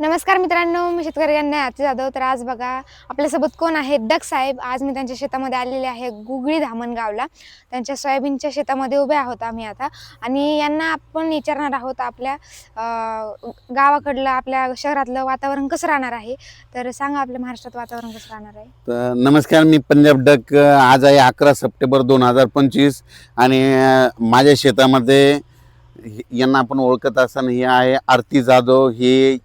नमस्कार मित्रांनो मी शेतकरी कन्या जाधव. तर आज बघा आपल्यासोबत कोण आहे? डक साहेब. आज मी त्यांच्या शेतामध्ये आलेले आहे गुगळी धामणगावला त्यांच्या सोयाबीनच्या शेतामध्ये उभे आहोत आम्ही आता. आणि यांना आपण विचारणार आहोत आपल्या गावाकडलं आपल्या शहरातलं वातावरण कसं राहणार आहे? तर सांगा आपल्या महाराष्ट्रात वातावरण कसं राहणार आहे? तर नमस्कार मी पंजाब डक. आज आहे अकरा सप्टेंबर दोन हजार पंचवीस. आणि माझ्या शेतामध्ये यांना आपण ओळखत असताना हे आहे आरती जाधव ही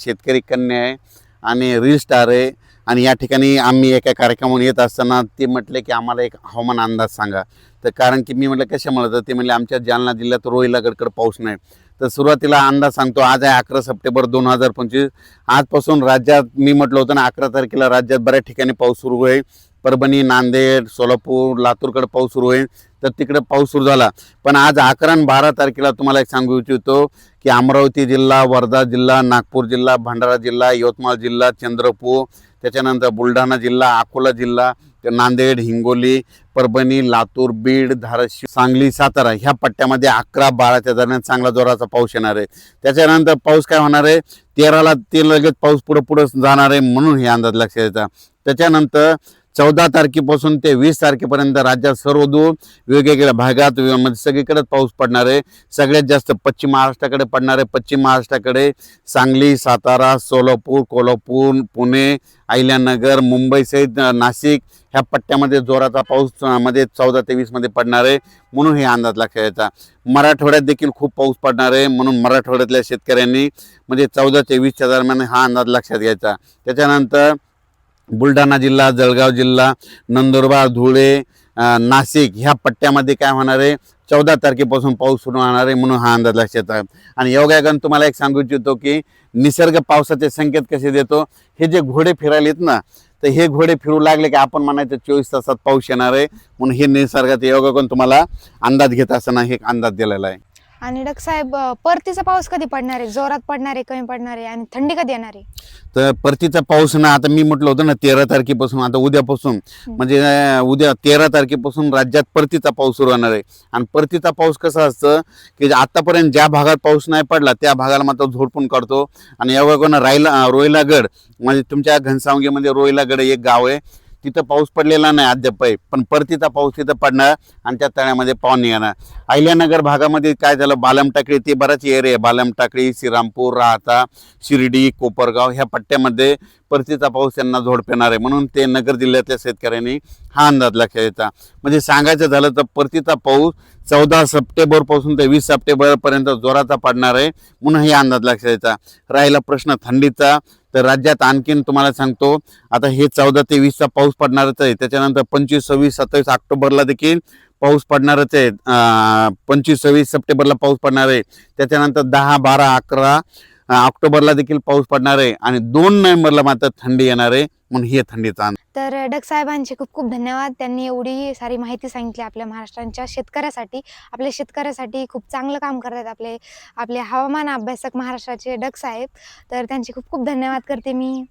शेतकरी कन्या आहे आणि रील स्टार आहे. आणि या ठिकाणी आम्ही एका कार्यक्रमावर येत असताना ते म्हटले की आम्हाला एक हवामान अंदाज सांगा. तर कारण की मी म्हटलं कशामुळे तर? ते म्हणले आमच्या जालना जिल्ह्यात रोहिलागडकडे पाऊस नाही. तर सुरुवातीला अंदाज सांगतो आज आहे अकरा सप्टेंबर दोन हजार पंचवीस. आजपासून राज्यात मी म्हटलं होतं ना अकरा तारखेला राज्यात बऱ्याच ठिकाणी पाऊस सुरू होईल. परभणी नांदेड सोलापूर लातूरकडे पाऊस सुरू होईल तर तिकडे पाऊस सुरू झाला. पण आज अकरा आणि बारा तारखेला तुम्हाला एक सांगू इच्छितो की अमरावती जिल्हा वर्धा जिल्हा नागपूर जिल्हा भंडारा जिल्हा यवतमाळ जिल्हा चंद्रपूर त्याच्यानंतर बुलढाणा जिल्हा अकोला जिल्हा नांदेड हिंगोली परभणी लातूर बीड धाराशिव सांगली सातारा ह्या पट्ट्यामध्ये अकरा बाराच्या दरम्यान चांगला जोराचा पाऊस येणार आहे. त्याच्यानंतर पाऊस काय होणार आहे? तेराला ते लगेच पाऊस पुढं पुढं जाणार आहे म्हणून हे अंदाज लक्षात येतात त्याच्यानंतर चौदा तारखेपासून ते वीस तारखेपर्यंत राज्यात सर्वदूर वेगवेगळ्या भागात म्हणजे सगळीकडेच पाऊस पडणार आहे. सगळ्यात जास्त पश्चिम महाराष्ट्राकडे पडणार आहे. पश्चिम महाराष्ट्राकडे सांगली सातारा सोलापूर कोल्हापूर पुणे अहिल्यानगर मुंबईसहित नाशिक ह्या पट्ट्यामध्ये जोराचा पाऊसमध्ये चौदा ते वीसमध्ये पडणार आहे. म्हणून हे अंदाज लक्षात मराठवाड्यात देखील खूप पाऊस पडणार आहे. म्हणून मराठवाड्यातल्या शेतकऱ्यांनी म्हणजे चौदा ते वीसच्या दरम्यान हा अंदाज लक्षात घ्यायचा. त्याच्यानंतर बुलढाणा जिल्हा जळगाव जिल्हा नंदुरबार धुळे नाशिक ह्या पट्ट्यामध्ये काय होणार आहे? चौदा तारखेपासून पाऊस सुरू होणार आहे म्हणून हा अंदाज लक्षात आहे. आणि योगायोगानं तुम्हाला एक सांगू इच्छितो की निसर्ग पावसाचे संकेत कसे देतो? हे जे घोडे फिरायला ना तर हे घोडे फिरू लागले की आपण म्हणायचं चोवीस तासात पाऊस येणार आहे म्हणून हे निसर्गाचे योगायोगानं तुम्हाला अंदाज घेत असताना हे अंदाज दिलेला आहे. आणि डक साहेब परतीचा पाऊस कधी पडणार आहे? जोरात पडणार आहे कमी पडणार आहे आणि थंडी कधी येणार आहे? तर परतीचा पाऊस ना आता मी म्हटलं होतं ना तेरा तारखेपासून आता उद्यापासून. म्हणजे अं, उद्या तेरा तारखेपासून राज्यात परतीचा पाऊस सुरू होणार आहे. आणि परतीचा पाऊस कसा असतं की आतापर्यंत ज्या भागात पाऊस नाही पडला त्या भागाला मात्र झोडपून काढतो. आणि यावेळी रायला अं, रोहिलागड म्हणजे तुमच्या घनसावंगीमध्ये रोहिलागड एक गाव आहे. तिथं पाऊस पडलेला नाही अद्याप पण परतीचा पाऊस तिथं पडणार आणि त्या तळ्यामध्ये पाणी येणार. अहिल्यानगर भागामध्ये काय झालं? बालमटाकळी ते बराच एरिया आहे. बालमटाकळी श्रीरामपूर राहता शिर्डी कोपरगाव ह्या पट्ट्यामध्ये परतीचा पाऊस त्यांना झोडपेणार आहे. म्हणून ते नगर जिल्ह्यातल्या शेतकऱ्यांनी हा अंदाज लक्षात येता म्हणजे सांगायचं झालं तर परतीचा पाऊस चौदा सप्टेंबरपासून ते वीस सप्टेंबरपर्यंत जोराचा पडणार आहे. म्हणून हे अंदाज लक्षात येता राहिला प्रश्न थंडीचा. तर राज्यात आणखीन तुम्हाला सांगतो आता हे चौदा ते वीसचा पाऊस पडणारच आहे. त्याच्यानंतर पंचवीस सव्वीस सत्तावीस ऑक्टोबरला देखील पाऊस पडणारच आहे. पंचवीस सव्वीस सप्टेंबरला पाऊस पडणार आहे. त्याच्यानंतर दहा बारा अकरा ऑक्टोबरला देखील पाऊस पडणार आहे आणि दोन नोव्हेंबरला मात्र थंडी येणार आहे म्हणून हे थंडीचा अंदाज. तर डग साहेबांचे खूप खूप धन्यवाद. त्यांनी एवढी सारी माहिती सांगितली आपल्या महाराष्ट्रांच्या शेतकऱ्यासाठी. आपल्या शेतकऱ्यासाठी खूप चांगलं काम करतात आपले आपले हवामान अभ्यासक महाराष्ट्राचे डग साहेब. तर त्यांचे खूप खूप धन्यवाद करते मी.